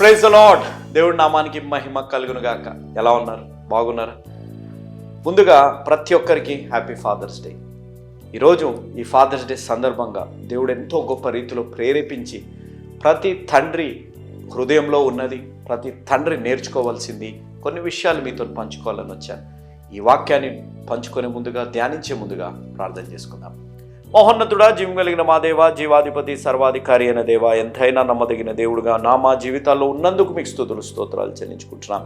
Praise lord. దేవుడి నామానికి మహిమ కలుగును గాక. ఎలా ఉన్నారు? బాగున్నారా? ముందుగా ప్రతి ఒక్కరికి హ్యాపీ ఫాదర్స్ డే. ఈరోజు ఈ ఫాదర్స్ డే సందర్భంగా దేవుడు ఎంతో గొప్ప రీతిలో ప్రేరేపించి ప్రతి తండ్రి హృదయంలో ఉన్నది ప్రతి తండ్రి నేర్చుకోవాల్సింది కొన్ని విషయాలు మీతో పంచుకోవాలని వచ్చాను. ఈ వాక్యాన్ని పంచుకునే ముందుగా ధ్యానించే ముందుగా ప్రార్థన చేసుకుందాం. మహోన్నతుడా జీవం కలిగిన మా దేవ జీవాధిపతి సర్వాధికారి అయిన దేవ ఎంతైనా నమ్మదగిన దేవుడుగా నా మా జీవితాల్లో ఉన్నందుకు మీకు స్థుతులు స్తోత్రాలు చెల్లించుకుంటున్నాం.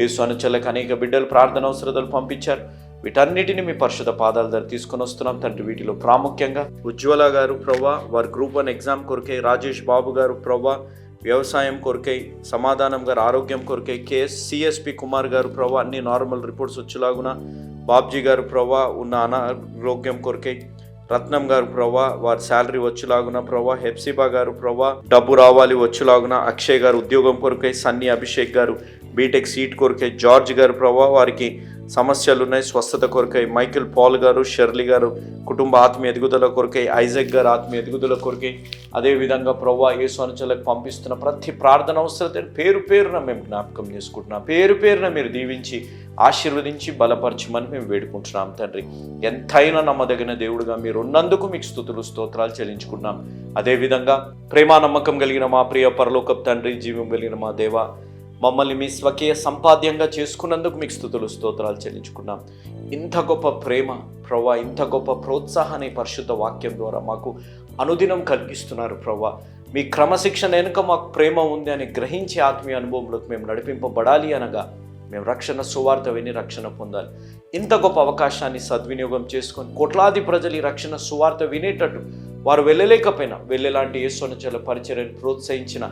యేసు అనుచలకు అనేక బిడ్డలు ప్రార్థన అవసరతలు పంపించారు. వీటన్నిటిని మీ పరిశుధ పాదాల దగ్గర తీసుకొని వస్తున్నాం. తండ్రి వీటిలో ప్రాముఖ్యంగా ఉజ్వల గారు ప్రవ్వా వారి గ్రూప్ వన్ ఎగ్జామ్ కొరకై రాజేష్ బాబు గారు ప్రవ్వా వ్యవసాయం కొరకై సమాధానం గారు ఆరోగ్యం కొరకై కేఎస్ సిఎస్పి కుమార్ గారు ప్రవ్వా అన్ని నార్మల్ రిపోర్ట్స్ వచ్చేలాగున బాబ్జీ గారు ప్రవ్వా ఉన్న అనారోగ్యం కొరకై రత్నం గారు ప్రవ్వా వారి శాలరీ వచ్చేలాగున ప్రవ్వా హెప్సిబా గారు ప్రవ్వా డబ్బు రావాలి వచ్చేలాగున అక్షయ్ గారు ఉద్యోగం కొరకై సన్నీ అభిషేక్ గారు బీటెక్ సీట్ కొరకై జార్జ్ గారు ప్రవ్వా వారికి సమస్యలు ఉన్నాయి. స్వస్థత కొరకై మైకిల్ పాల్ గారు షెర్లీ గారు కుటుంబ ఆత్మీయ ఎదుగుదల కొరకై ఐజక్ గారు ఆత్మీయ ఎదుగుదల కొరకై అదేవిధంగా ప్రవ్వా యేసు అనుచరులకు పంపిస్తున్న ప్రతి ప్రార్థన అవసరత పేరు పేరున మేము జ్ఞాపకం చేసుకుంటున్నాం. పేరు పేరున మీరు దీవించి ఆశీర్వదించి బలపరచమని మేము వేడుకుంటున్నాం తండ్రి. ఎంతైనా నమ్మదగిన దేవుడుగా మీరు ఉన్నందుకు మీకు స్థుతులు స్తోత్రాలు చెల్లించుకున్నాం అదేవిధంగా ప్రేమా నమ్మకం కలిగిన మా ప్రియ పరలోకప్ తండ్రి జీవం కలిగిన మా దేవ మమ్మల్ని మీ స్వకీయ సంపాద్యంగా చేసుకున్నందుకు మీకు స్థుతులు స్తోత్రాలు చెల్లించుకున్నాం. ఇంత గొప్ప ప్రేమ ప్రవ్వా ఇంత గొప్ప ప్రోత్సాహాన్ని పరిశుద్ధ వాక్యం ద్వారా మాకు అనుదినం కలిగిస్తున్నారు ప్రవ్వా. మీ క్రమశిక్షణ వెనుక మాకు ప్రేమ ఉంది అని గ్రహించి ఆత్మీయ అనుభవంలోకి మేము నడిపింపబడాలి అనగా మేము రక్షణ సువార్త విని రక్షణ పొందాలి. ఇంత గొప్ప అవకాశాన్ని సద్వినియోగం చేసుకొని కోట్లాది ప్రజలు ఈ రక్షణ సువార్త వినేటట్టు వారు వెళ్ళలేకపోయినా వెళ్ళేలాంటి యేసు అనుచల పరిచర్యను ప్రోత్సహించిన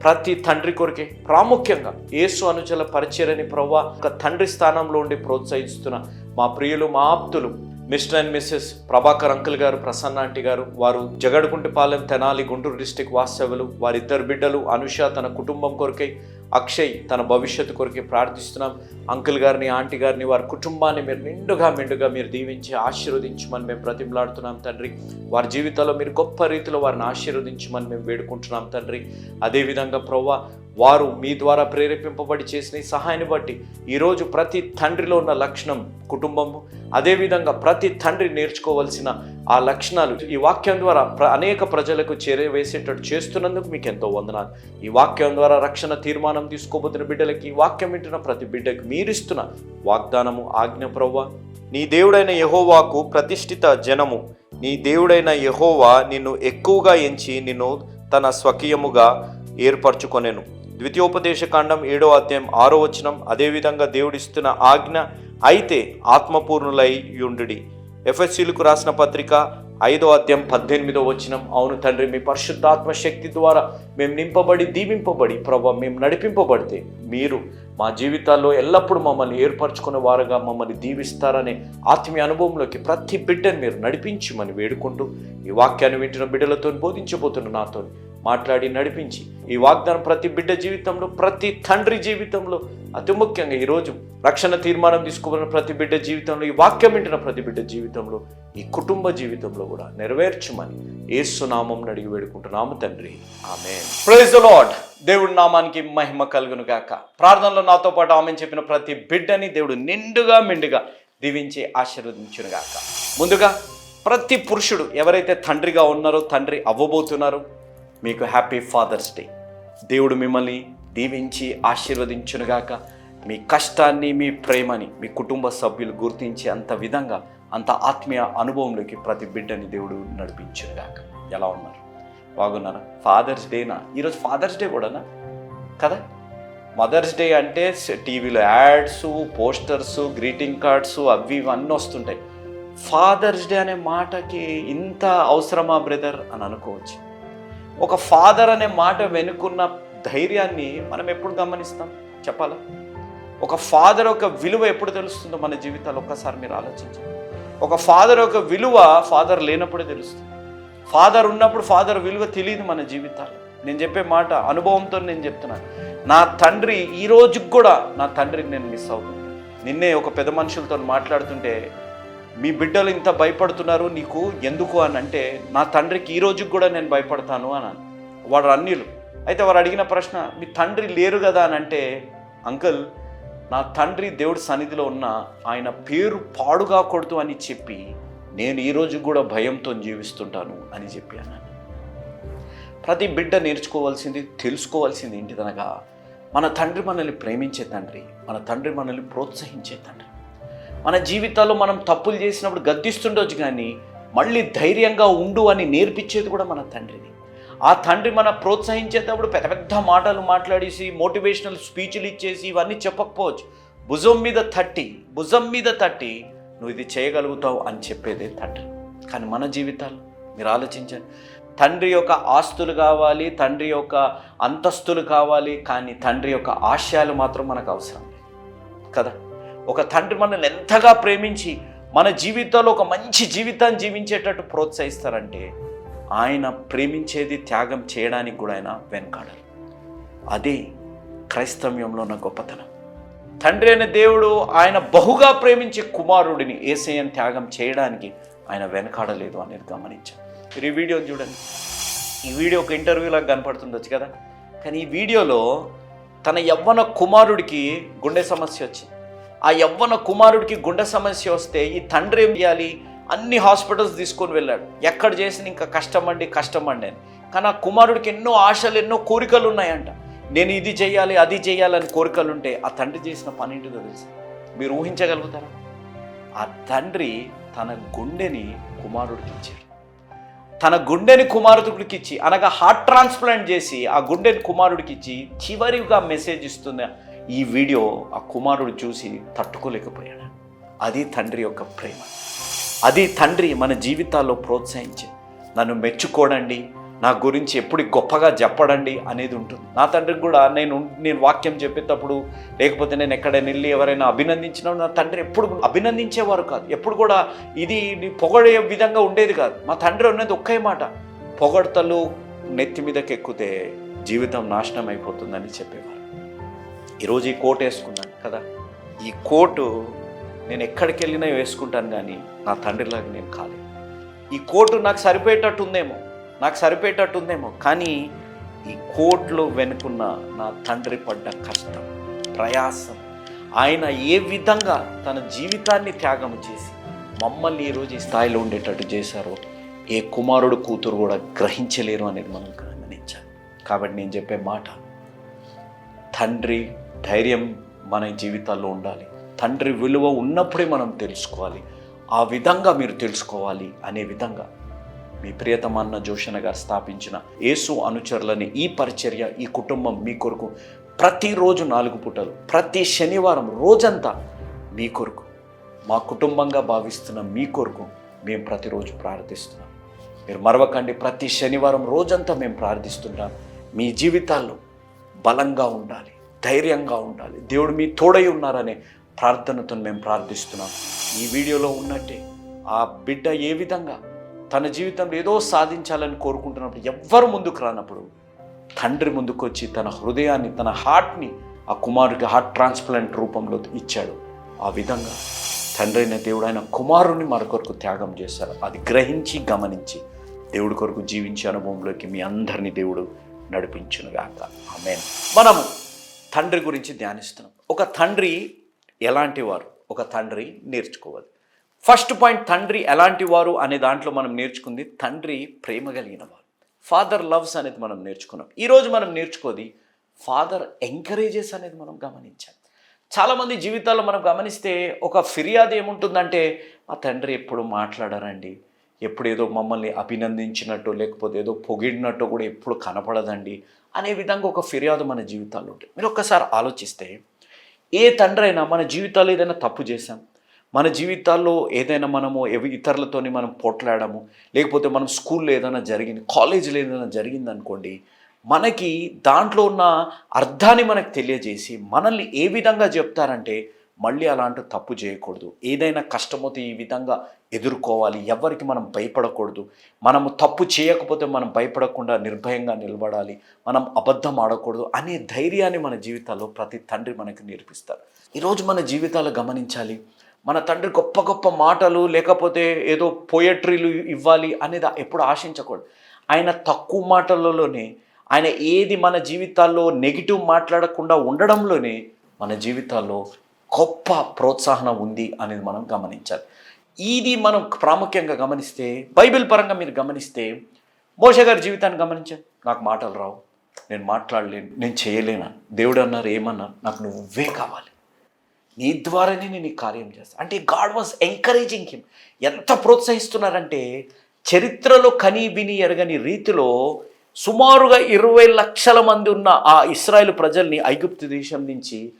ప్రతి తండ్రి కొరకే ప్రాముఖ్యంగా యేసు అనుచల పరిచయని ప్రవ్వ ఒక తండ్రి స్థానంలో ఉండి ప్రోత్సహిస్తున్న మా ప్రియులు మా ఆప్తులు mister and missus Prabhakar uncle garu Prasanna aunty గారు వారు జగడకుంటిపాలెం తెనాలి గుంటూరు డిస్టిక్ వాస్తవ్యులు వారిద్దరు బిడ్డలు అనుష తన కుటుంబం కొరకై అక్షయ్ తన భవిష్యత్తు కొరకే ప్రార్థిస్తున్నాం. అంకుల్ గారిని ఆంటీ గారిని వారి కుటుంబాన్ని మీరు నిండుగా మెండుగా మీరు దీవించి ఆశీర్వదించమని మేము ప్రతిమలాడుతున్నాం తండ్రి. వారి జీవితంలో మీరు గొప్ప రీతిలో వారిని ఆశీర్వదించమని మేము వేడుకుంటున్నాం తండ్రి. అదేవిధంగా ప్రవ్వ వారు మీ ద్వారా ప్రేరేపింపబడి చేసిన సహాయాన్ని బట్టి ఈరోజు ప్రతి తండ్రిలో ఉన్న లక్షణం కుటుంబము అదేవిధంగా ప్రతి తండ్రి నేర్చుకోవాల్సిన ఆ లక్షణాలు ఈ వాక్యం ద్వారా ప్ర అనేక ప్రజలకు చేరవేసేటట్టు చేస్తున్నందుకు మీకు ఎంతో వందనాలు. ఈ వాక్యం ద్వారా రక్షణ తీర్మానం తీసుకోబోతున్న బిడ్డలకి ఈ వాక్యం వింటున్న ప్రతి బిడ్డకి మీరిస్తున్న వాగ్దానము ఆజ్ఞ ప్రవ్వ. నీ దేవుడైన యహోవాకు ప్రతిష్ఠిత జనము. నీ దేవుడైన యహోవా నిన్ను ఎక్కువగా ఎంచి నిన్ను తన స్వకీయముగా ఏర్పరచుకొనెను. ద్వితీయోపదేశకాండం ఏడో అధ్యాయం ఆరో వచనం అదేవిధంగా దేవుడిస్తున్న ఆజ్ఞ అయితే ఆత్మపూర్ణులై యుండుడి. ఎఫ్ఎస్సీలకు రాసిన పత్రిక ఐదో అధ్యాయం పద్దెనిమిదో వచనం అవును తండ్రి మీ పరిశుద్ధాత్మ శక్తి ద్వారా మేము నింపబడి దీవింపబడి ప్రభా మేము నడిపింపబడితే మీరు మా జీవితాల్లో ఎల్లప్పుడూ మమ్మల్ని ఏర్పరచుకునే వారుగా మమ్మల్ని దీవిస్తారనే ఆత్మీయ అనుభవంలోకి ప్రతి బిడ్డను మీరు నడిపించమని వేడుకుంటూ ఈ వాక్యాన్ని వింటున్న బిడ్డలతో బోధించబోతున్న నాతో మాట్లాడి నడిపించి ఈ వాగ్దానం ప్రతి బిడ్డ జీవితంలో ప్రతి తండ్రి జీవితంలో అతి ముఖ్యంగా ఈరోజు రక్షణ తీర్మానం తీసుకోవాలని ప్రతి బిడ్డ జీవితంలో ఈ వాక్యం వింటున్న ప్రతి బిడ్డ జీవితంలో ఈ కుటుంబ జీవితంలో కూడా నెరవేర్చమని ఏసునామం అడిగి వేడుకుంటున్నాము తండ్రి. ఆమె ప్రైజ్ లాడ్ దేవుడి నామానికి మహిమ కలుగును గాక. ప్రార్థనలో నాతో పాటు ఆమె చెప్పిన ప్రతి బిడ్డని దేవుడు నిండుగా మిండుగా దీవించి ఆశీర్వదించును గాక ముందుగా ప్రతి పురుషుడు ఎవరైతే తండ్రిగా ఉన్నారో తండ్రి అవ్వబోతున్నారో మీకు హ్యాపీ ఫాదర్స్ డే దేవుడు మిమ్మల్ని దీవించి ఆశీర్వదించునుగాక. మీ కష్టాన్ని మీ ప్రేమని మీ కుటుంబ సభ్యులు గుర్తించి అంత విధంగా అంత ఆత్మీయ అనుభవంలోకి ప్రతి బిడ్డని దేవుడు నడిపించునుగాక. ఎలా ఉన్నారు? బాగున్నారా? ఫాదర్స్ డేనా ఈరోజు ఫాదర్స్ డే కూడానా? కదా? మదర్స్ డే అంటే టీవీలో యాడ్స్ పోస్టర్స్ గ్రీటింగ్ కార్డ్స్ అవి ఇవన్నీ వస్తుంటాయి. ఫాదర్స్ డే అనే మాటకి ఇంత అవసరమా బ్రదర్? అని అనుకోవచ్చు. ఒక ఫాదర్ అనే మాట వెనుకున్న ధైర్యాన్ని మనం ఎప్పుడు గమనిస్తాం? చెప్పాలా? ఒక ఫాదర్ ఒక విలువ ఎప్పుడు తెలుస్తుందో మన జీవితాలు ఒక్కసారి మీరు ఆలోచించండి. ఒక ఫాదర్ యొక్క విలువ ఫాదర్ లేనప్పుడే తెలుస్తుంది. ఫాదర్ ఉన్నప్పుడు ఫాదర్ విలువ తెలియదు మన జీవితాలు నేను చెప్పే మాట అనుభవంతో నేను చెప్తున్నాను. నా తండ్రి ఈ రోజుకి కూడా నా తండ్రిని నేను మిస్ అవుతుంది నిన్నే ఒక పెద్ద మనుషులతో మాట్లాడుతుంటే మీ బిడ్డలు ఇంత భయపడుతున్నారు నీకు ఎందుకు అని అంటే నా తండ్రికి ఈ రోజుకి కూడా నేను భయపడతాను అన్నాను వాడు అన్యులు. అయితే వారు అడిగిన ప్రశ్న మీ తండ్రి లేరు కదా? అని అంటే అంకుల్ నా తండ్రి దేవుడి సన్నిధిలో ఉన్న ఆయన పేరు పాడుగాకూడదు అని చెప్పి నేను ఈరోజు కూడా భయంతో జీవిస్తుంటాను అని చెప్పి అన్నాను ప్రతి బిడ్డ నేర్చుకోవాల్సింది తెలుసుకోవాల్సింది ఏంటిదనగా మన తండ్రి మనల్ని ప్రేమించే తండ్రి మన తండ్రి మనల్ని ప్రోత్సహించే తండ్రి. మన జీవితాల్లో మనం తప్పులు చేసినప్పుడు గద్దిస్తుండొచ్చు కానీ మళ్ళీ ధైర్యంగా ఉండు అని నేర్పించేది కూడా మన తండ్రిని. ఆ తండ్రి మన ప్రోత్సహించేటప్పుడు పెద్ద పెద్ద మాటలు మాట్లాడేసి మోటివేషనల్ స్పీచ్లు ఇచ్చేసి ఇవన్నీ చెప్పకపోవచ్చు. భుజం మీద తట్టి భుజం మీద తట్టి నువ్వు ఇది చేయగలుగుతావు అని చెప్పేదే తండ్రి. కానీ మన జీవితాలు మీరు ఆలోచించండి. తండ్రి యొక్క ఆస్తులు కావాలి తండ్రి యొక్క అంతస్తులు కావాలి కానీ తండ్రి యొక్క ఆశయాలు మాత్రం మనకు అవసరం కదా? ఒక తండ్రి మనల్ని ఎంతగా ప్రేమించి మన జీవితంలో ఒక మంచి జీవితాన్ని జీవించేటట్టు ప్రోత్సహిస్తారంటే ఆయన ప్రేమించేది త్యాగం చేయడానికి కూడా ఆయన వెనకాడరు అదే క్రైస్తవ్యంలో ఉన్న గొప్పతనం. తండ్రి అయిన దేవుడు ఆయన బహుగా ప్రేమించే కుమారుడిని ఏసయ్యని త్యాగం చేయడానికి ఆయన వెనకాడలేదు అనేది గమనించాను మీరు ఈ వీడియో చూడండి. ఈ వీడియో ఒక ఇంటర్వ్యూలాగా కనపడుతుండొచ్చు కదా? కానీ ఈ వీడియోలో తన యవ్వన కుమారుడికి గుండె సమస్య వచ్చింది. ఆ యవ్వన కుమారుడికి గుండె సమస్య వస్తే ఈ తండ్రి ఏం చేయాలి? అన్ని హాస్పిటల్స్ తీసుకొని వెళ్ళాడు. ఎక్కడ చేసిన ఇంకా కష్టం అండి కష్టం అండి అని. కానీ ఆ కుమారుడికి ఎన్నో ఆశలు ఎన్నో కోరికలు ఉన్నాయంట. నేను ఇది చేయాలి అది చేయాలని కోరికలు ఉంటే ఆ తండ్రి చేసిన పని ఏంటిదో తెలుసు? మీరు ఊహించగలుగుతారా? ఆ తండ్రి తన గుండెని కుమారుడికి ఇచ్చాడు. తన గుండెని కుమారుడికి ఇచ్చి అనగా హార్ట్ ట్రాన్స్ప్లాంట్ చేసి ఆ గుండెని కుమారుడికి ఇచ్చి చివరిగా మెసేజ్ ఇస్తున్న ఈ వీడియో ఆ కుమారుడు చూసి తట్టుకోలేకపోయాడు. అది తండ్రి యొక్క ప్రేమ. అది తండ్రి మన జీవితాల్లో ప్రోత్సహించే. నన్ను మెచ్చుకోడండి నా గురించి ఎప్పుడు గొప్పగా చెప్పడండి అనేది ఉంటుంది. నా తండ్రికి కూడా నేను నేను వాక్యం చెప్పేటప్పుడు లేకపోతే నేను ఎక్కడైనా వెళ్ళి ఎవరైనా అభినందించిన నా తండ్రి ఎప్పుడు అభినందించేవారు కాదు. ఎప్పుడు కూడా ఇది పొగడే విధంగా ఉండేది కాదు. మా తండ్రి ఉన్నది ఒక్కే మాట. పొగడతలు నెత్తి మీదకి ఎక్కితే జీవితం నాశనం అయిపోతుందని చెప్పేవారు. ఈరోజు ఈ కోట్ వేసుకున్నాను కదా. ఈ కోటు నేను ఎక్కడికి వెళ్ళినా వేసుకుంటాను కానీ నా తండ్రిలాగా నేను కాలేదు ఈ కోటు నాకు సరిపోయేటట్టు ఉందేమో నాకు సరిపోయేటట్టు ఉందేమో కానీ ఈ కోట్లో వెనుకున్న నా తండ్రి పడ్డ కష్టం ప్రయాసం ఆయన ఏ విధంగా తన జీవితాన్ని త్యాగం చేసి మమ్మల్ని ఈరోజు ఈ స్థాయిలో ఉండేటట్టు చేశారో ఏ కుమారుడు కూతురు కూడా గ్రహించలేరు అనేది మనం గమనించాలి. కాబట్టి నేను చెప్పే మాట తండ్రి ధైర్యం మన జీవితాల్లో ఉండాలి. తండ్రి విలువ ఉన్నప్పుడే మనం తెలుసుకోవాలి. ఆ విధంగా మీరు తెలుసుకోవాలి అనే విధంగా మీ ప్రియతమన్న జోషణ గారు స్థాపించిన యేసు అనుచరులని ఈ పరిచర్య ఈ కుటుంబం మీ కొరకు ప్రతిరోజు నాలుగు పూటలు ప్రతి శనివారం రోజంతా మీ కొరకు మా కుటుంబంగా భావిస్తున్న మీ కొరకు మేము ప్రతిరోజు ప్రార్థిస్తున్నాం. మీరు మరవకండి ప్రతి శనివారం రోజంతా మేము ప్రార్థిస్తుంటాం. మీ జీవితాల్లో బలంగా ఉండాలి. ధైర్యంగా ఉండాలి. దేవుడు మీ తోడై ఉన్నారనే ప్రార్థనతో మేము ప్రార్థిస్తున్నాం. ఈ వీడియోలో ఉన్నట్టే ఆ బిడ్డ ఏ విధంగా తన జీవితంలో ఏదో సాధించాలని కోరుకుంటున్నప్పుడు ఎవ్వరు ముందుకు రానప్పుడు తండ్రి ముందుకు వచ్చి తన హృదయాన్ని తన హార్ట్ని ఆ కుమారుడికి హార్ట్ ట్రాన్స్ప్లాంట్ రూపంలో ఇచ్చాడు. ఆ విధంగా తండ్రి అయిన దేవుడు ఆయన కుమారుని మరొకరకు త్యాగం చేశారు. అది గ్రహించి గమనించి దేవుడి కొరకు జీవించే అనుభవంలోకి మీ అందరినీ దేవుడు నడిపించునుగాక. ఆమె మనము తండ్రి గురించి ధ్యానిస్తున్నాం. ఒక తండ్రి ఎలాంటి వారు? ఒక తండ్రి నేర్చుకోవాలి. ఫస్ట్ పాయింట్ తండ్రి ఎలాంటి వారు అనే దాంట్లో మనం నేర్చుకుంది తండ్రి ప్రేమ కలిగిన వారు. ఫాదర్ లవ్స్ అనేది మనం నేర్చుకున్నాం. ఈరోజు మనం నేర్చుకోది ఫాదర్ ఎంకరేజెస్ అనేది మనం గమనించాం చాలామంది జీవితాల్లో మనం గమనిస్తే ఒక ఫిర్యాదు ఏముంటుందంటే ఆ తండ్రి ఎప్పుడు మాట్లాడారండి? ఎప్పుడు ఏదో మమ్మల్ని అభినందించినట్టు లేకపోతే ఏదో పొగిడినట్టు కూడా ఎప్పుడు కనపడదండి? అనే విధంగా ఒక ఫిర్యాదు మన జీవితాల్లో ఉంటుంది. మీరు ఒక్కసారి ఆలోచిస్తే ఏ తండ్రి అయినా మన జీవితాల్లో ఏదైనా తప్పు చేశాం మన జీవితాల్లో ఏదైనా మనము ఎవి- ఇతరులతోని మనం పోట్లాడము లేకపోతే మనం స్కూల్లో ఏదైనా జరిగింది కాలేజీలో ఏదైనా జరిగింది అనుకోండి మనకి దాంట్లో ఉన్న అర్థాన్ని మనకు తెలియజేసి మనల్ని ఏ విధంగా చెప్తారంటే మళ్ళీ అలాంటి తప్పు చేయకూడదు. ఏదైనా కష్టమైతే ఈ విధంగా ఎదుర్కోవాలి. ఎవరికి మనం భయపడకూడదు. మనము తప్పు చేయకపోతే మనం భయపడకుండా నిర్భయంగా నిలబడాలి. మనం అబద్ధం ఆడకూడదు అనే ధైర్యాన్ని మన జీవితాల్లో ప్రతి తండ్రి మనకు నేర్పిస్తారు. ఈరోజు మన జీవితాలు గమనించాలి. మన తండ్రి గొప్ప గొప్ప మాటలు లేకపోతే ఏదో పోయట్రీలు ఇవ్వాలి అనేది ఎప్పుడు ఆశించకూడదు. ఆయన తక్కువ మాటలలోనే ఆయన ఏది మన జీవితాల్లో నెగిటివ్ మాట్లాడకుండా ఉండడంలోనే మన జీవితాల్లో గొప్ప ప్రోత్సాహనం ఉంది అనేది మనం గమనించాలి. ఇది మనం ప్రాముఖ్యంగా గమనిస్తే బైబిల్ పరంగా మీరు గమనిస్తే మోషే గారి జీవితాన్ని గమనించండి నాకు మాటలు రావు నేను మాట్లాడలేను నేను చేయలేను? దేవుడు అన్నారు ఏమన్నారు? నాకు నువ్వే కావాలి. నీ ద్వారానే నేను ఈ కార్యం చేస్తాను అంటే గాడ్ వాజ్ ఎంకరేజింగ్ హిమ్. ఎంత ప్రోత్సహిస్తున్నారంటే చరిత్రలో కని విని ఎరగని రీతిలో సుమారుగా ఇరవై లక్షల మంది ఉన్న ఆ ఇస్రాయేల్ ప్రజల్ని ఐగుప్తు దేశం నుంచి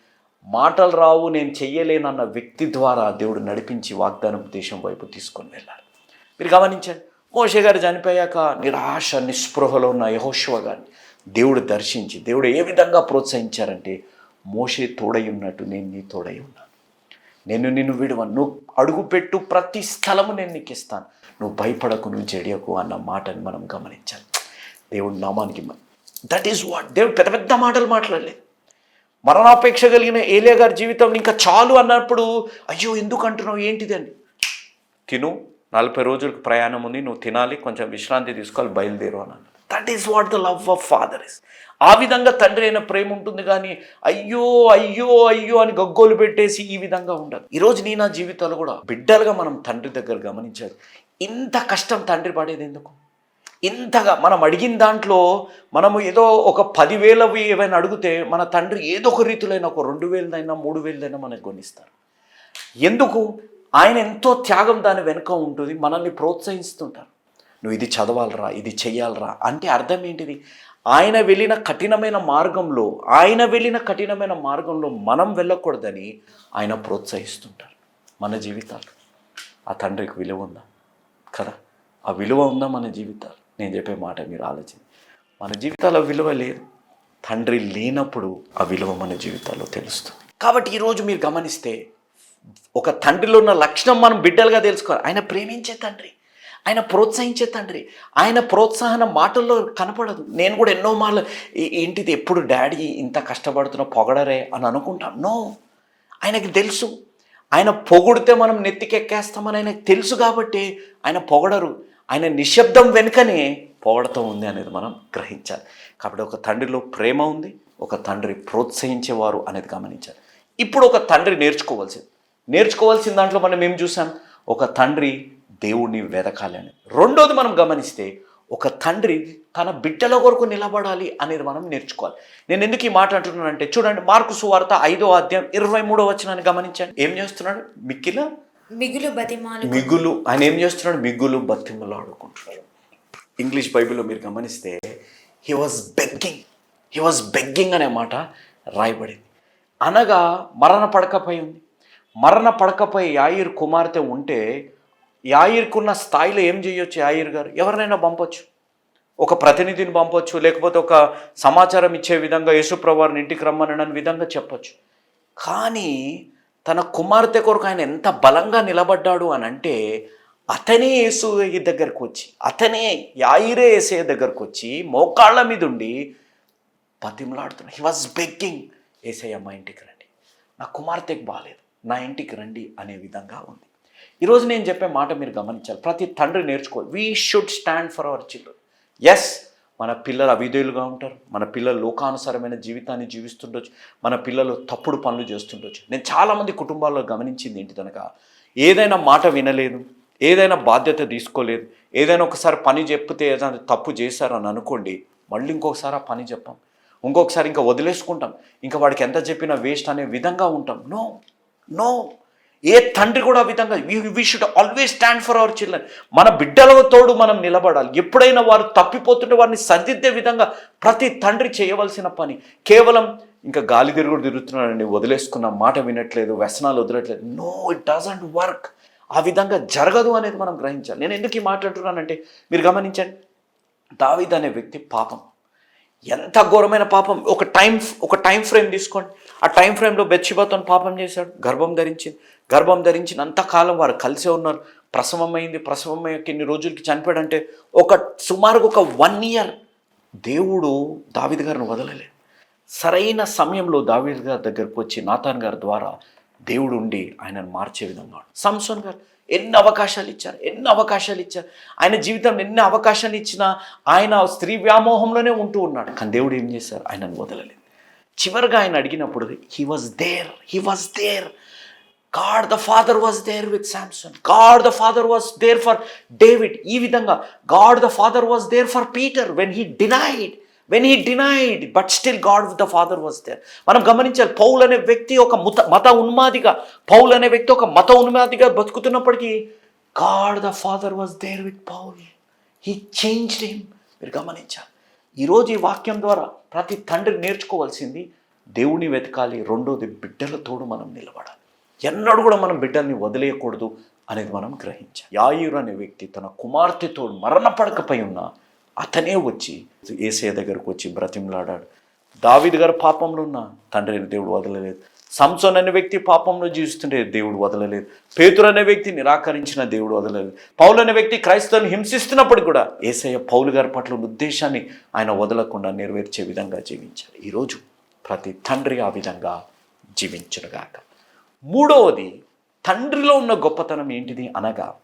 మాటలు రావు నేను చెయ్యలేనన్న వ్యక్తి ద్వారా దేవుడు నడిపించి వాగ్దానం దేశం వైపు తీసుకొని వెళ్ళారు మీరు గమనించండి మోషే గారు చనిపోయాక నిరాశ నిస్పృహలో ఉన్న యహోశివ గారిని దేవుడు దర్శించి దేవుడు ఏ విధంగా ప్రోత్సహించారంటే మోషే తోడై ఉన్నట్టు నేను నీ తోడై ఉన్నాను. నేను నిన్ను విడవను నువ్వు అడుగుపెట్టు ప్రతి స్థలము నేను నీకు ఇస్తాను. నువ్వు భయపడకు నువ్వు చెడియకు అన్న మాటని మనం గమనించాలి. దేవుడి నామానికి దట్ ఈస్ వాట్ దేవుడు పెద్ద పెద్ద మాటలు మాట్లాడలేదు. మరణాపేక్ష కలిగిన ఏలియా గారి జీవితం ఇంకా చాలు అన్నప్పుడు అయ్యో ఎందుకు అంటున్నావు ఏంటిది? అని. తిను నలభై రోజులకు ప్రయాణం ఉంది నువ్వు తినాలి కొంచెం విశ్రాంతి తీసుకోవాలి బయలుదేరు అన్నాను that is what the love of father is ఆ విధంగా తండ్రి అయిన ప్రేమ ఉంటుంది కానీ అయ్యో అయ్యో అయ్యో అని గగ్గోలు పెట్టేసి ఈ విధంగా ఉండదు ఈరోజు నీ నా జీవితాలు కూడా బిడ్డలుగా మనం తండ్రి దగ్గర గమనించాలి. ఇంత కష్టం తండ్రి పడేది ఎందుకు? ఇంతగా మనం అడిగిన దాంట్లో మనము ఏదో ఒక పదివేలవి ఏమైనా అడిగితే మన తండ్రి ఏదో ఒక రీతిలో ఒక రెండు వేలదైనా మూడు వేలదైనా మనకు కొనిస్తారు. ఎందుకు? ఆయన ఎంతో త్యాగం దాని వెనుక ఉంటుంది మనల్ని ప్రోత్సహిస్తుంటారు. నువ్వు ఇది చదవాలరా ఇది చెయ్యాలరా అంటే అర్థం ఏంటిది? ఆయన వెళ్ళిన కఠినమైన మార్గంలో ఆయన వెళ్ళిన కఠినమైన మార్గంలో మనం వెళ్ళకూడదని ఆయన ప్రోత్సహిస్తుంటారు మన జీవితాలు. ఆ తండ్రికి విలువ ఉందా? కదా ఆ విలువ ఉందా మన జీవితాలు? నేను చెప్పే మాట మీరు ఆలోచించి మన జీవితాల్లో విలువ లేదు. తండ్రి లేనప్పుడు ఆ విలువ మన జీవితాల్లో తెలుస్తుంది. కాబట్టి ఈరోజు మీరు గమనిస్తే ఒక తండ్రిలో ఉన్న లక్షణం మనం బిడ్డలుగా తెలుసుకోవాలి. ఆయన ప్రేమించే తండ్రి ఆయన ప్రోత్సహించే తండ్రి ఆయన ప్రోత్సాహన మాటల్లో కనపడదు. నేను కూడా ఎన్నో మార్లు ఏంటిది? ఎప్పుడు డాడీ ఇంత కష్టపడుతున్న పొగడరే? అని అనుకుంటాం నో. ఆయనకి తెలుసు. ఆయన పొగిడితే మనం నెత్తికెక్కేస్తామని ఆయనకు తెలుసు కాబట్టి ఆయన పొగడరు. ఆయన నిశ్శబ్దం వెనుకనే పోవడతం ఉంది అనేది మనం గ్రహించాలి. కాబట్టి ఒక తండ్రిలో ప్రేమ ఉంది ఒక తండ్రి ప్రోత్సహించేవారు అనేది గమనించాలి. ఇప్పుడు ఒక తండ్రి నేర్చుకోవాల్సింది. నేర్చుకోవాల్సిన దాంట్లో మనం ఏం చూసాం? ఒక తండ్రి దేవుణ్ణి వెదకాలి అని రెండోది మనం గమనిస్తే ఒక తండ్రి తన బిడ్డల కొరకు నిలబడాలి అనేది మనం నేర్చుకోవాలి. నేను ఎందుకు ఈ మాట అంటున్నానంటే చూడండి మార్కు సువార్త ఐదో అధ్యాయం ఇరవై మూడో వచ్చినాన్ని గమనించండి. ఏం చేస్తున్నాడు? మిక్కిల మిగులు బతిమాలు మిగులు ఆయన ఏం చేస్తున్నాడు? మిగులు బతిమలు ఆడుకుంటున్నాడు ఇంగ్లీష్ బైబిల్లో మీరు గమనిస్తే he was begging he was begging అనే మాట రాయబడింది. అనగా మరణ పడకపై ఉంది. మరణ పడకపై యాయిర్ కుమార్తె ఉంటే యాయిర్కున్న స్థాయిలో ఏం చేయొచ్చు యాయిర్ గారు? ఎవరినైనా పంపొచ్చు. ఒక ప్రతినిధిని పంపొచ్చు లేకపోతే ఒక సమాచారం ఇచ్చే విధంగా యేసుప్రవారిని ఇంటికి రమ్మనని విధంగా చెప్పొచ్చు. కానీ తన కుమార్తె కొరకు ఆయన ఎంత బలంగా నిలబడ్డాడు అని అంటే అతనే యేసు దగ్గరకు వచ్చి అతనే యాయిరే ఏసే దగ్గరకు వచ్చి మోకాళ్ళ మీద ఉండి బతిమలాడుతున్నాడు. హీ వాజ్ బెగ్గింగ్ ఏసయ్య మా ఇంటికి రండి. నా కుమార్తెకి బాగాలేదు నా ఇంటికి రండి అనే విధంగా ఉంది. ఈరోజు నేను చెప్పే మాట మీరు గమనించాలి. ప్రతి తండ్రి నేర్చుకోవాలి. We should stand for our children as మన పిల్లలు అవిధేయులుగా ఉంటారు. మన పిల్లలు లోకానుసారమైన జీవితాన్ని జీవిస్తుండొచ్చు. మన పిల్లలు తప్పుడు పనులు చేస్తుండొచ్చు. నేను చాలామంది కుటుంబాల్లో గమనించింది ఏంటి కనుక ఏదైనా మాట వినలేదు ఏదైనా బాధ్యత తీసుకోలేదు ఏదైనా ఒకసారి పని చెప్తే ఏదైనా తప్పు చేశారని అనుకోండి మళ్ళీ ఇంకొకసారి ఆ పని చెప్పాం. ఇంకొకసారి ఇంకా వదిలేసుకుంటాం. ఇంకా వాడికి ఎంత చెప్పినా వేస్ట్ అనే విధంగా ఉంటాం. No no. ఏ తండ్రి కూడా ఆ విధంగా we should always stand for our children మన బిడ్డలకు తోడు మనం నిలబడాలి. ఎప్పుడైనా వారు తప్పిపోతుంటే వారిని సరిదిద్దే విధంగా ప్రతి తండ్రి చేయవలసిన పని. కేవలం ఇంకా గాలి తిరుగుడు తిరుగుతున్నాడండి వదిలేసుకున్న మాట వినట్లేదు వ్యసనాలు వదలట్లేదు. నో ఇట్ డజంట్ వర్క్ ఆ విధంగా జరగదు అనేది మనం గ్రహించాలి. నేను ఎందుకు ఈ మాట్లాడుతున్నానంటే మీరు గమనించండి దావిద్ అనే వ్యక్తి పాపం. ఎంత ఘోరమైన పాపం. ఒక టైం ఒక టైం ఫ్రేమ్ తీసుకోండి. ఆ టైం ఫ్రేమ్లో బెచ్చిబాతో పాపం చేశాడు గర్భం ధరించింది. గర్భం ధరించిన అంతకాలం వారు కలిసే ఉన్నారు. ప్రసవమైంది ప్రసవమై ప్రసవం రోజులకి చనిపోయాడంటే ఒక సుమారుగా ఒక వన్ ఇయర్ దేవుడు దావిద్ గారిని వదలలేదు సరైన సమయంలో దావీద్ గారి దగ్గరకు వచ్చి నాతాన్ గారి ద్వారా దేవుడు ఉండి ఆయనను మార్చే విధంగా సంసోన్ గారు ఎన్ని అవకాశాలు ఇచ్చారు? ఎన్ని అవకాశాలు ఇచ్చారు? ఆయన జీవితంలో ఎన్ని అవకాశాలు ఇచ్చినా ఆయన స్త్రీ వ్యామోహంలోనే ఉంటూ ఉన్నాడు. కానీ దేవుడు ఏం చేశారు? ఆయనను వదలలేదు. చివరిగా ఆయన అడిగినప్పుడు he was there he was there God the father was there with Samson God the father was there for David ఈ విధంగా God the father was there for Peter when he denied when he denied but still God the father was there మనం గమనించాలి Paul అనే వ్యక్తి ఒక మత మత ఉన్మాదిగా Paul అనే వ్యక్తి ఒక మత ఉన్మాదిగా బతుకుతున్నప్పటికీ God the father was there with Paul he change him మీరు గమనించాలి. ఈరోజు ఈ వాక్యం ద్వారా ప్రతి తండ్రి నేర్చుకోవాల్సింది దేవుని వెతకాలి రెండోది బిడ్డల తోడు మనం నిలబడాలి. ఎన్నడూ కూడా మనం బిడ్డల్ని వదిలేయకూడదు అనేది మనం గ్రహించాం యాయూర్ అనే వ్యక్తి తన కుమార్తెతో మరణపడకపోయి ఉన్న అతనే వచ్చి ఏసే దగ్గరకు వచ్చి బ్రతిమలాడాడు. దావిద్ గారు పాపంలో ఉన్న తండ్రి దేవుడు వదలలేదు. సంసోన్ అనే వ్యక్తి పాపంలో జీవిస్తుంటే దేవుడు వదలలేదు. పేతురు అనే వ్యక్తి నిరాకరించిన దేవుడు వదలలేదు. పౌలు అనే వ్యక్తి క్రైస్తవుని హింసిస్తున్నప్పుడు కూడా ఏసయ్య పౌలు గారి పట్ల ఉద్దేశాన్ని ఆయన వదలకుండా నెరవేర్చే విధంగా జీవించారు ఈరోజు ప్రతి తండ్రి ఆ విధంగా జీవించునుగాక. మూడవది తండ్రిలో ఉన్న గొప్పతనం ఏంటిది అనగా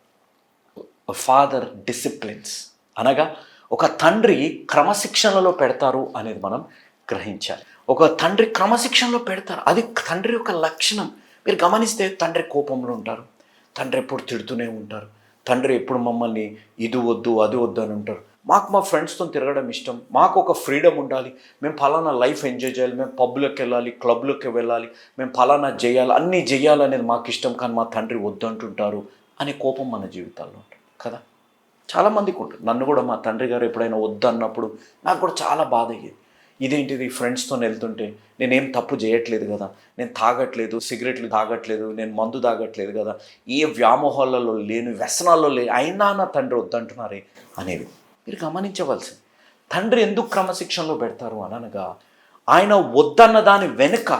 ఫాదర్ డిసిప్లిన్స్ అనగా ఒక తండ్రి క్రమశిక్షణలో పెడతారు అనేది మనం గ్రహించాలి. ఒక తండ్రి క్రమశిక్షణలో పెడతారు. అది తండ్రి యొక్క లక్షణం. మీరు గమనిస్తే తండ్రి కోపంలో ఉంటారు. తండ్రి ఎప్పుడు తిడుతూనే ఉంటారు. తండ్రి ఎప్పుడు మమ్మల్ని ఇది వద్దు అది వద్దు అని ఉంటారు. మాకు మా ఫ్రెండ్స్తో తిరగడం ఇష్టం. మాకు ఒక ఫ్రీడమ్ ఉండాలి. మేము ఫలానా లైఫ్ ఎంజాయ్ చేయాలి. మేము పబ్లోకి వెళ్ళాలి క్లబ్లోకి వెళ్ళాలి. మేము ఫలానా చేయాలి అన్నీ చేయాలనేది మాకు ఇష్టం కానీ మా తండ్రి వద్దంటుంటారు అనే కోపం మన జీవితాల్లో ఉంటుంది కదా? చాలామందికి ఉంటుంది. నన్ను కూడా మా తండ్రి గారు ఎప్పుడైనా వద్దు అన్నప్పుడు నాకు కూడా చాలా బాధ అయ్యేది. ఇదేంటిది? ఫ్రెండ్స్తో వెళ్తుంటే నేనేం తప్పు చేయట్లేదు కదా? నేను తాగట్లేదు సిగరెట్లు తాగట్లేదు నేను మందు తాగట్లేదు కదా? ఏ వ్యామోహాలలో లేను వ్యసనాల్లో లే అయినా నా తండ్రి వద్దంటున్నారే అనేవి. మీరు గమనించవలసింది. తండ్రి ఎందుకు క్రమశిక్షణలో పెడతారు అనగా ఆయన వద్దన్న దాని వెనుక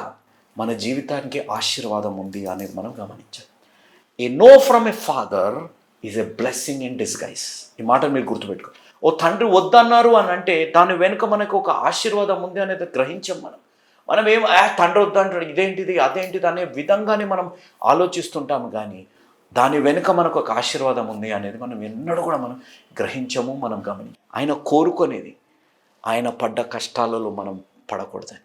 మన జీవితానికి ఆశీర్వాదం ఉంది అనేది మనం గమనించాలి. A no from a father is a blessing in disguise ఈ మాట మీరు గుర్తుపెట్టుకో ఓ తండ్రి వద్దన్నారు అని అంటే దాని వెనుక మనకు ఒక ఆశీర్వాదం ఉంది అనేది గ్రహించాం మనం. మనం ఏం తండ్రి వద్దంటాడు ఇదేంటిది అదేంటిది అనే విధంగానే మనం ఆలోచిస్తుంటాము కానీ దాని వెనుక మనకు ఒక ఆశీర్వాదం ఉంది అనేది మనం ఎన్నడూ కూడా మనం గ్రహించము మనం గమని. ఆయన కోరుకునేది ఆయన పడ్డ కష్టాలలో మనం పడకూడదని.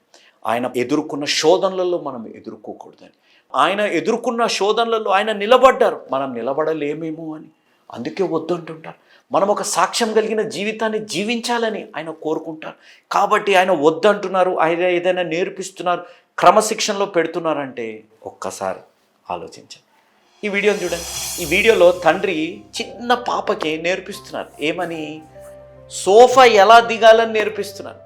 ఆయన ఎదుర్కొన్న శోధనలలో మనం ఎదుర్కోకూడదని. ఆయన ఎదుర్కొన్న శోధనలలో ఆయన నిలబడ్డారు. మనం నిలబడలేమేమో అని. అందుకే వద్దంటుంటారు మనం ఒక సాక్ష్యం కలిగిన జీవితాన్ని జీవించాలని ఆయన కోరుకుంటారు. కాబట్టి ఆయన వద్దంటున్నారు ఆయన ఏదైనా నేర్పిస్తున్నారు క్రమశిక్షణలో పెడుతున్నారంటే ఒక్కసారి ఆలోచించండి. ఈ వీడియోని చూడండి. ఈ వీడియోలో తండ్రి చిన్న పాపకి నేర్పిస్తున్నారు. ఏమని? సోఫా ఎలా దిగాలని నేర్పిస్తున్నారు.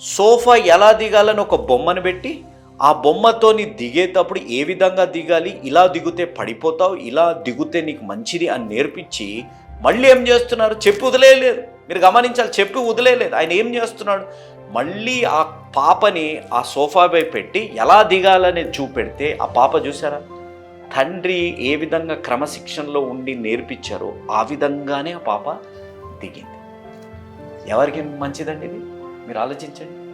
సోఫా ఎలా దిగాలని ఒక బొమ్మను పెట్టి ఆ బొమ్మతోని దిగేటప్పుడు ఏ విధంగా దిగాలి? ఇలా దిగితే పడిపోతావు ఇలా దిగితే నీకు మంచిది అని నేర్పించి మళ్ళీ ఏం చేస్తున్నారు? చెప్పి వదిలేయలేదు. మీరు గమనించాలి చెప్పి వదిలేయలేదు. ఆయన ఏం చేస్తున్నాడు? మళ్ళీ ఆ పాపని ఆ సోఫాపై పెట్టి ఎలా దిగాలని చూపెడితే ఆ పాప చూసారా? తండ్రి ఏ విధంగా క్రమశిక్షణలో ఉండి నేర్పించారో ఆ విధంగానే ఆ పాప దిగింది. ఎవరికి మంచిదండి ఇది? మీరు ఆలోచించండి.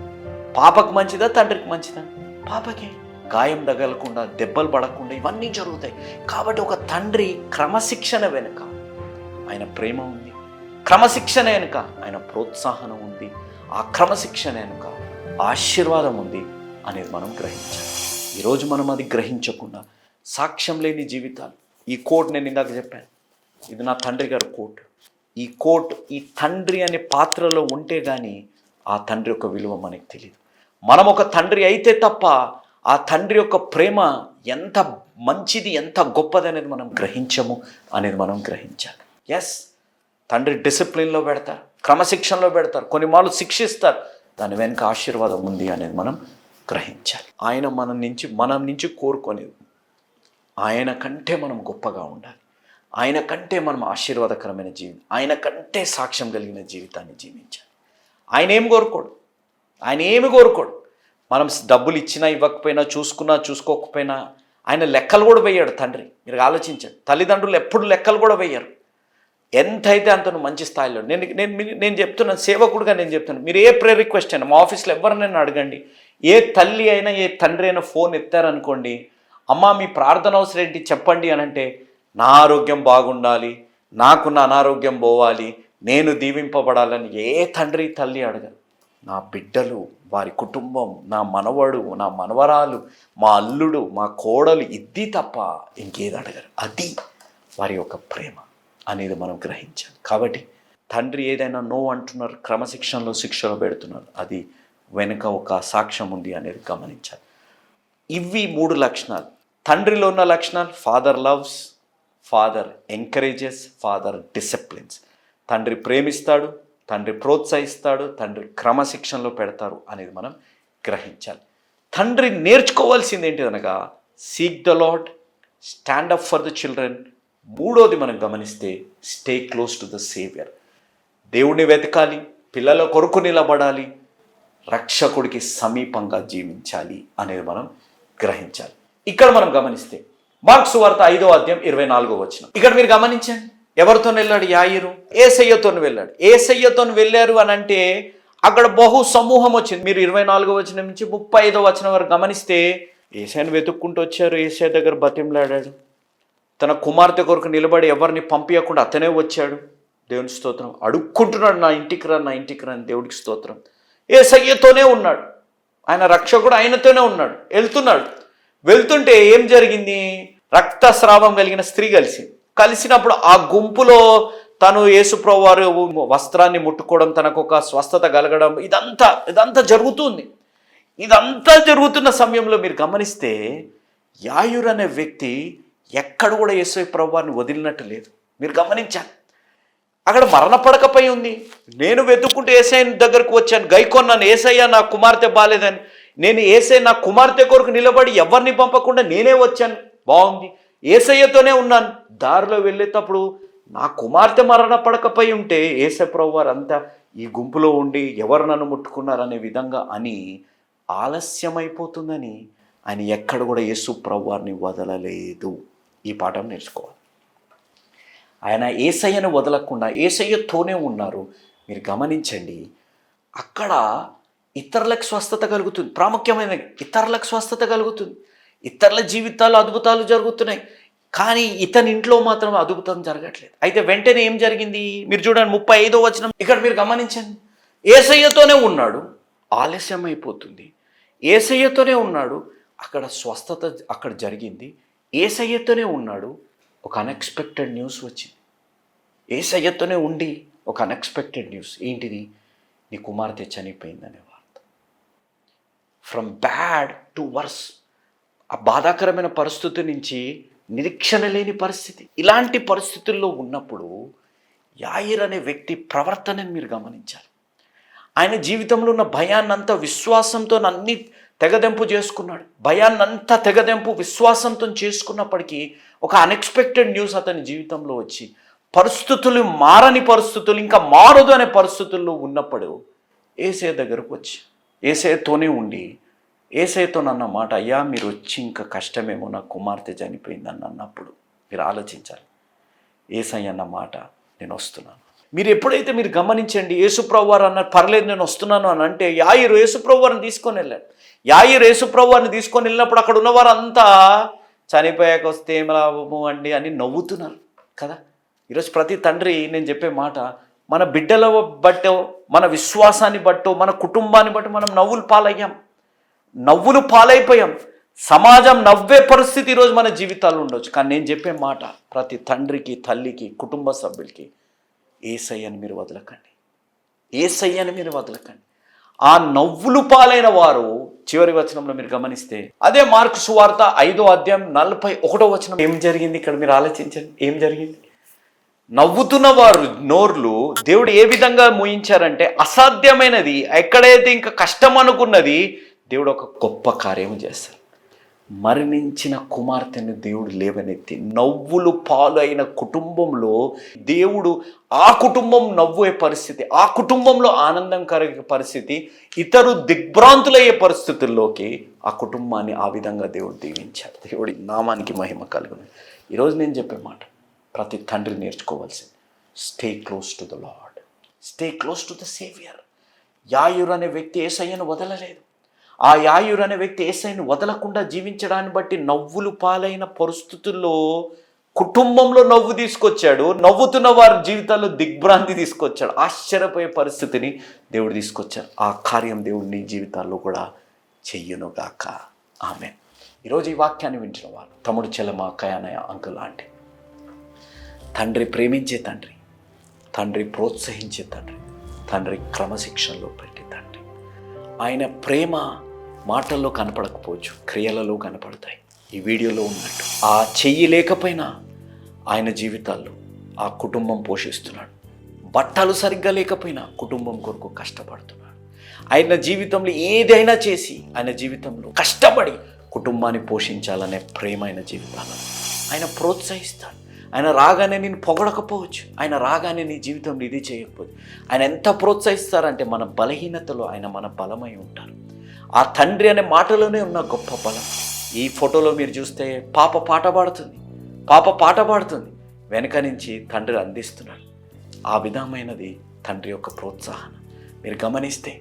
పాపకు మంచిదా తండ్రికి మంచిదా? పాపకే. గాయం తగలకుండా దెబ్బలు పడకుండా ఇవన్నీ జరుగుతాయి. కాబట్టి ఒక తండ్రి క్రమశిక్షణ వెనుక ఆయన ప్రేమ ఉంది. క్రమశిక్షణ వెనుక ఆయన ప్రోత్సాహనం ఉంది. ఆ క్రమశిక్షణ వెనుక ఆశీర్వాదం ఉంది అనేది మనం గ్రహించాలి. ఈరోజు మనం అది గ్రహించకుండా సాక్ష్యం లేని జీవితాలు. ఈ కోట్ నేను ఇందాక చెప్పాను. ఇది నా తండ్రి గారి కోట్. ఈ కోట్ ఈ తండ్రి అనే పాత్రలో ఉంటే కానీ ఆ తండ్రి యొక్క విలువ మనకు తెలియదు మనం ఒక తండ్రి అయితే తప్ప ఆ తండ్రి యొక్క ప్రేమ ఎంత మంచిది ఎంత గొప్పది అనేది మనం గ్రహించము అనేది మనం గ్రహించాలి. ఎస్ తండ్రి డిసిప్లిన్లో పెడతారు క్రమశిక్షణలో పెడతారు కొన్ని మార్లు శిక్షిస్తారు. దాని వెనుక ఆశీర్వాదం ఉంది అనేది మనం గ్రహించాలి. ఆయన మన నుంచి మనం నుంచి కోరుకునేది. ఆయన కంటే మనం గొప్పగా ఉండాలి. ఆయన కంటే మనం ఆశీర్వాదకరమైన జీవి ఆయన కంటే సాక్ష్యం కలిగిన జీవితాన్ని జీవించాలి. ఆయన ఏం కోరుకోడు? ఆయన ఏమి కోరుకోడు? మనం డబ్బులు ఇచ్చినా ఇవ్వకపోయినా చూసుకున్నా చూసుకోకపోయినా ఆయన లెక్కలు కూడా వేయడు తండ్రి. మీరు ఆలోచించండి. తల్లిదండ్రులు ఎప్పుడు లెక్కలు కూడా వేయరు. ఎంత అయితే అంత మంచి స్థాయిలో నేను నేను నేను చెప్తున్నాను సేవకుడుగా నేను చెప్తున్నాను. మీరు ఏ ప్రే రిక్వెస్ట్ అయినా మా ఆఫీస్లో ఎవరినైనా అడగండి. ఏ తల్లి అయినా ఏ తండ్రి అయినా ఫోన్ ఎత్తారనుకోండి అమ్మ మీ ప్రార్థన అవసరం ఏంటి? చెప్పండి అని అంటే నా ఆరోగ్యం బాగుండాలి నాకున్న అనారోగ్యం పోవాలి నేను దీవింపబడాలని ఏ తండ్రి తల్లి అడగరు నా బిడ్డలు వారి కుటుంబం నా మనవడు నా మనవరాలు మా అల్లుడు మా కోడలు ఇది తప్ప ఇంకేది అడగరు. అది వారి యొక్క ప్రేమ అనేది మనం గ్రహించాలి. కాబట్టి తండ్రి ఏదైనా నో అంటున్నారు క్రమశిక్షణలో శిక్షలో పెడుతున్నారు అది వెనుక ఒక సాక్ష్యం ఉంది అనేది గమనించాలి. ఇవి మూడు లక్షణాలు. తండ్రిలో ఉన్న లక్షణాలు father loves father encourages father disciplines తండ్రి ప్రేమిస్తాడు తండ్రి ప్రోత్సహిస్తాడు తండ్రి క్రమశిక్షణలో పెడతారు అనేది మనం గ్రహించాలి. తండ్రి నేర్చుకోవాల్సింది ఏంటి అనగా seek the Lord stand up for the children మూడోది మనం గమనిస్తే stay close to the saviour దేవుణ్ణి వెతకాలి పిల్లల కొరకు నిలబడాలి రక్షకుడికి సమీపంగా జీవించాలి అనేది మనం గ్రహించాలి. ఇక్కడ మనం గమనిస్తే మార్క్స్ వార్త ఐదో అధ్యాయం ఇరవై నాలుగో వచ్చిన ఇక్కడ మీరు గమనించండి. ఎవరితో వెళ్ళాడు? యాయిరు. ఏసయ్యతో వెళ్ళాడు. ఏసయ్యతో వెళ్ళారు అని అంటే అక్కడ బహు సమూహం వచ్చింది. మీరు ఇరవై నాలుగో వచ్చిన నుంచి ముప్పై ఐదో వచ్చిన వరకు గమనిస్తే ఏసైని వెతుక్కుంటూ వచ్చారు. ఏసఐ దగ్గర బతిమలాడాడు. తన కుమార్తె కొరకు నిలబడి ఎవరిని పంపించకుండా అతనే వచ్చాడు. దేవుని స్తోత్రం. అడుక్కుంటున్నాడు నా ఇంటికి రా నా ఇంటికి రా దేవుడికి స్తోత్రం. ఏ సయ్యతోనే ఉన్నాడు. ఆయన రక్షకుడు ఆయనతోనే ఉన్నాడు వెళ్తున్నాడు. వెళ్తుంటే ఏం జరిగింది? రక్తస్రావం కలిగిన స్త్రీ కలిసి కలిసినప్పుడు ఆ గుంపులో తను యేసుప్రభు వారు వస్త్రాన్ని ముట్టుకోవడం తనకు ఒక స్వస్థత కలగడం ఇదంతా ఇదంతా జరుగుతుంది. ఇదంతా జరుగుతున్న సమయంలో మీరు గమనిస్తే యాయుర్ అనే వ్యక్తి ఎక్కడ కూడా యేసు ప్రభువారిని వదిలినట్టు లేదు. మీరు గమనించాలి అక్కడ మరణపడకపోయి ఉంది. నేను వెతుక్కుంటూ ఏసఐ దగ్గరకు వచ్చాను. గైకొన్నాను ఏసయ్య నా కుమార్తె బాలేదని. నేను ఏసై నా కుమార్తె కొరకు నిలబడి ఎవరిని పంపకుండా నేనే వచ్చాను. బాగుంది. ఏసయ్యతోనే ఉన్నాను. దారిలో వెళ్ళేటప్పుడు నా కుమార్తె మరణ పడకపై ఉంటే ఏసై ప్రభు వారు అంతా ఈ గుంపులో ఉండి ఎవరు నన్ను ముట్టుకున్నారనే విధంగా అని ఆలస్యమైపోతుందని ఆయన ఎక్కడ కూడా యేసు ప్రభు వారిని వదలలేదు. ఈ పాఠం నేర్చుకోవాలి. ఆయన ఏసయ్యను వదలకుండా ఏసయ్యతోనే ఉన్నారు. మీరు గమనించండి అక్కడ ఇతరులకు స్వస్థత కలుగుతుంది. ప్రాముఖ్యమైన ఇతరులకు స్వస్థత కలుగుతుంది. ఇతరుల జీవితాలు అద్భుతాలు జరుగుతున్నాయి. కానీ ఇతని ఇంట్లో మాత్రం అద్భుతం జరగట్లేదు. అయితే వెంటనే ఏం జరిగింది? మీరు చూడండి ముప్పై ఐదో వచనం. ఇక్కడ మీరు గమనించండి. ఏసయ్యతోనే ఉన్నాడు. ఆలస్యం అయిపోతుంది ఏసయ్యతోనే ఉన్నాడు. అక్కడ స్వస్థత అక్కడ జరిగింది. ఏసయ్యతోనే ఉన్నాడు. ఒక అన్ఎక్స్పెక్టెడ్ న్యూస్ వచ్చింది. ఏసయ్యతోనే ఉండి ఒక అన్ఎక్స్పెక్టెడ్ న్యూస్ ఏంటిది? నీ కుమార్తె చనిపోయిందనే వార్త. ఫ్రమ్ బ్యాడ్ టు వర్స్ ఆ బాధాకరమైన పరిస్థితి నుంచి నిరీక్షణ లేని పరిస్థితి. ఇలాంటి పరిస్థితుల్లో ఉన్నప్పుడు యాయిర్ అనే వ్యక్తి ప్రవర్తనని మీరు గమనించాలి. ఆయన జీవితంలో ఉన్న భయాన్నంతా విశ్వాసంతో అన్ని తెగదెంపు చేసుకున్నాడు. భయాన్నంతా తెగదెంపు విశ్వాసంతో చేసుకున్నప్పటికీ ఒక అన్ఎక్స్పెక్టెడ్ న్యూస్ అతని జీవితంలో వచ్చి పరిస్థితులు మారని పరిస్థితులు ఇంకా మారదు అనే పరిస్థితుల్లో ఉన్నప్పుడు ఏసే దగ్గరకు వచ్చి ఏసేతోనే ఉండి ఏసేతో నన్న మాట అయ్యా మీరు వచ్చి ఇంకా కష్టమేమో నా కుమార్తె చనిపోయిందని అన్నప్పుడు మీరు ఆలోచించాలి. ఏసై అన్న మాట నేను వస్తున్నాను. మీరు ఎప్పుడైతే మీరు గమనించండి యేసుప్రభు వారు అన్నారు పర్లేదు నేను వస్తున్నాను అని అంటే యాయిరు యేసుప్రభు వారిని తీసుకొని వెళ్ళాడు. యాయిరు యేసుప్రభు వారిని తీసుకొని వెళ్ళినప్పుడు అక్కడ ఉన్నవారు అంతా చనిపోయాక వస్తే ఏం లాభము అండి అని నవ్వుతున్నారు కదా? ఈరోజు ప్రతి తండ్రి నేను చెప్పే మాట మన బిడ్డల బట్టో మన విశ్వాసాన్ని బట్టో మన కుటుంబాన్ని బట్టి మనం నవ్వులు పాలయ్యాం. నవ్వులు పాలైపోయాం. సమాజం నవ్వే పరిస్థితి ఈరోజు మన జీవితాల్లో ఉండొచ్చు. కానీ నేను చెప్పే మాట ప్రతి తండ్రికి తల్లికి కుటుంబ సభ్యులకి ఏసయ్యని మీరు వదలకండి. ఏసయ్యని మీరు వదలకండి. ఆ నవ్వులు పాలైన వారు చివరి వచనంలో మీరు గమనిస్తే అదే మార్కు సువార్త ఐదో అధ్యాయం నలభై ఒకటో వచనం. ఏం జరిగింది ఇక్కడ? మీరు ఆలోచించండి. ఏం జరిగింది? నవ్వుతున్న వారు నోర్లు దేవుడు ఏ విధంగా మూయించారంటే అసాధ్యమైనది ఎక్కడైతే ఇంకా కష్టం అనుకున్నది దేవుడు ఒక గొప్ప కార్యం చేస్తారు మరణించిన కుమార్తెను దేవుడు లేవనెత్తి నవ్వులు పాలు అయిన కుటుంబంలో దేవుడు ఆ కుటుంబం నవ్వే పరిస్థితి ఆ కుటుంబంలో ఆనందం కలిగే పరిస్థితి ఇతరు దిగ్భ్రాంతులయ్యే పరిస్థితుల్లోకి ఆ కుటుంబాన్ని ఆ విధంగా దేవుడు దీవించాడు. దేవుడి నామానికి మహిమ కలుగును. ఈరోజు నేను చెప్పే మాట ప్రతి తండ్రి నేర్చుకోవాల్సింది stay close to the Lord stay close to the saviour యాయుర్ అనే వ్యక్తి ఏసయ్యను వదలలేదు. ఆ యాయుర్ అనే వ్యక్తి ఏసైని వదలకుండా జీవించడాన్ని బట్టి నవ్వులు పాలైన పరిస్థితుల్లో కుటుంబంలో నవ్వు తీసుకొచ్చాడు. నవ్వుతున్న వారి జీవితాల్లో దిగ్భ్రాంతి తీసుకొచ్చాడు. ఆశ్చర్యపోయే పరిస్థితిని దేవుడు తీసుకొచ్చాడు. ఆ కార్యం దేవుడు నీ జీవితాల్లో కూడా చెయ్యనుగాక ఆమె ఈరోజు ఈ వాక్యాన్ని వింటున్న వారు తమ్ముడు చెల్లెమ కయానయ అంకుల్ లాంటి తండ్రి ప్రేమించే తండ్రి తండ్రి ప్రోత్సహించే తండ్రి తండ్రి క్రమశిక్షణలో పెట్టే తండ్రి. ఆయన ప్రేమ మాటల్లో కనపడకపోవచ్చు క్రియలలో కనపడతాయి. ఈ వీడియోలో ఉన్నట్టు ఆ చెయ్యి లేకపోయినా ఆయన జీవితాల్లో ఆ కుటుంబం పోషిస్తున్నాడు. బట్టలు సరిగ్గా లేకపోయినా కుటుంబం కొరకు కష్టపడుతున్నాడు. ఆయన జీవితంలో ఏదైనా చేసి ఆయన జీవితంలో కష్టపడి కుటుంబాన్ని పోషించాలనే ప్రేమ ఆయన జీవితాలను ఆయన ప్రోత్సహిస్తాడు. ఆయన రాగానే నేను పొగడకపోవచ్చు. ఆయన రాగానే నీ జీవితంలో ఇది చేయకపోవచ్చు. ఆయన ఎంత ప్రోత్సహిస్తారంటే మన బలహీనతలో ఆయన మన బలమై ఉంటారు. ఆ తండ్రి అనే మాటలోనే ఉన్న గొప్ప బలం. ఈ ఫోటోలో మీరు చూస్తే పాప పాట పాడుతుంది. పాప పాట పాడుతుంది. వెనక నుంచి తండ్రి అందిస్తున్నాడు ఆ విధమైనది తండ్రి యొక్క ప్రోత్సాహన మీరు గమనిస్తే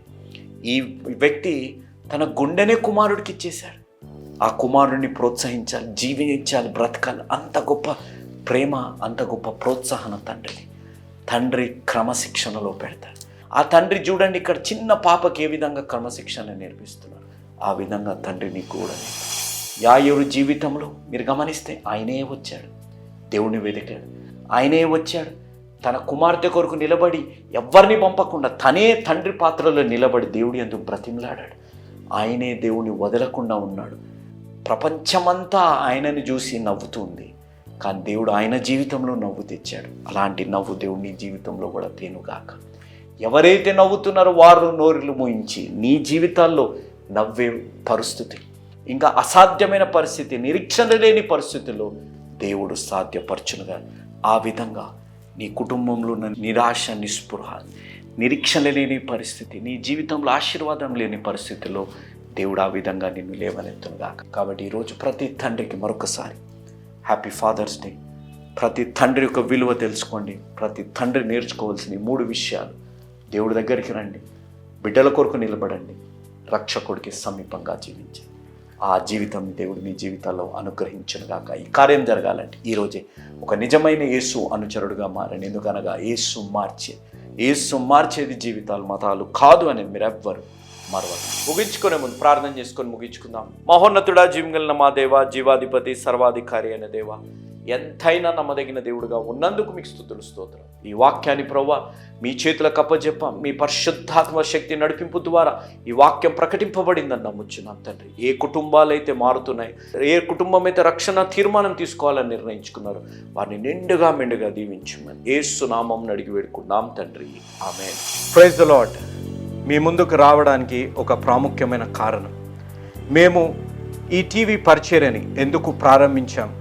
ఈ వ్యక్తి తన గుండెనే కుమారుడికి ఇచ్చేశాడు. ఆ కుమారుడిని ప్రోత్సహించాలి జీవించాలి బ్రతకాలి. అంత గొప్ప ప్రేమ అంత గొప్ప ప్రోత్సాహన తండ్రిది. తండ్రి క్రమశిక్షణలో పెడతాడు. ఆ తండ్రి చూడండి ఇక్కడ చిన్న పాపకి ఏ విధంగా క్రమశిక్షణ నేర్పిస్తున్నారు? ఆ విధంగా తండ్రిని కూడా నేర్పుతాడు. యాయూరు జీవితంలో మీరు గమనిస్తే ఆయనే వచ్చాడు దేవుని వెతికాడు ఆయనే వచ్చాడు తన కుమార్తె కొరకు నిలబడి ఎవరిని పంపకుండా తనే తండ్రి పాత్రలో నిలబడి దేవుడి ఎందుకు బ్రతిమలాడాడు. ఆయనే దేవుని వదలకుండా ఉన్నాడు. ప్రపంచమంతా ఆయనని చూసి నవ్వుతుంది కానీ దేవుడు ఆయన జీవితంలో నవ్వు తెచ్చాడు. అలాంటి నవ్వు దేవుడి జీవితంలో కూడా తేనుగాక. ఎవరైతే నవ్వుతున్నారో వారు నోరులు మూయించి నీ జీవితాల్లో నవ్వే పరిస్థితి ఇంకా అసాధ్యమైన పరిస్థితి నిరీక్షణ లేని పరిస్థితుల్లో దేవుడు సాధ్యపరచునుగా. ఆ విధంగా నీ కుటుంబంలో ఉన్న నిరాశ నిస్పృహ నిరీక్షణ లేని పరిస్థితి నీ జీవితంలో ఆశీర్వాదం లేని పరిస్థితిలో దేవుడు ఆ విధంగా నిన్ను లేవనెత్తునుగాక. కాబట్టి ఈరోజు ప్రతి తండ్రికి మరొకసారి హ్యాపీ ఫాదర్స్ డే. ప్రతి తండ్రి యొక్క విలువ తెలుసుకోండి. ప్రతి తండ్రి నేర్చుకోవాల్సిన మూడు విషయాలు. దేవుడి దగ్గరికి రండి. బిడ్డల కొరకు నిలబడండి. రక్షకుడికి సమీపంగా జీవించండి. ఆ జీవితం దేవుడు మీ జీవితాల్లో అనుగ్రహించనుగాక ఈ కార్యం జరగాలంటే ఈరోజే ఒక నిజమైన యేసు అనుచరుడుగా మారండి. ఎందుకనగా యేసు మార్చే యేసు మార్చేది జీవితాలు మతాలు కాదు అని మీరెవ్వరు మరవదు ముగించుకునే ముందు ప్రార్థన చేసుకొని ముగించుకుందాం. మహోన్నతుడా జీవగలిగిన మా దేవ జీవాధిపతి సర్వాధికారి అయిన దేవ ఎంతైనా నమ్మదగిన దేవుడుగా ఉన్నందుకు మీకు స్థుతులు స్తోత్రం ఈ వాక్యాన్ని ప్రవ్వ మీ చేతులకు అప్పజెప్ప మీ పరిశుద్ధాత్మ శక్తి నడిపింపు ద్వారా ఈ వాక్యం ప్రకటింపబడిందని నమ్ముచున్నాం తండ్రి. ఏ కుటుంబాలైతే మారుతున్నాయి ఏ కుటుంబం అయితే రక్షణ తీర్మానం తీసుకోవాలని నిర్ణయించుకున్నారు వారిని నిండుగా మెండుగా దీవించమని ఏసునామం అడిగి వేడుకున్నాం తండ్రి. ఆమె ప్రైజ్ ద లాడ్ మీ ముందుకు రావడానికి ఒక ప్రాముఖ్యమైన కారణం. మేము ఈ టీవీ పరిచర్యని ఎందుకు ప్రారంభించాం?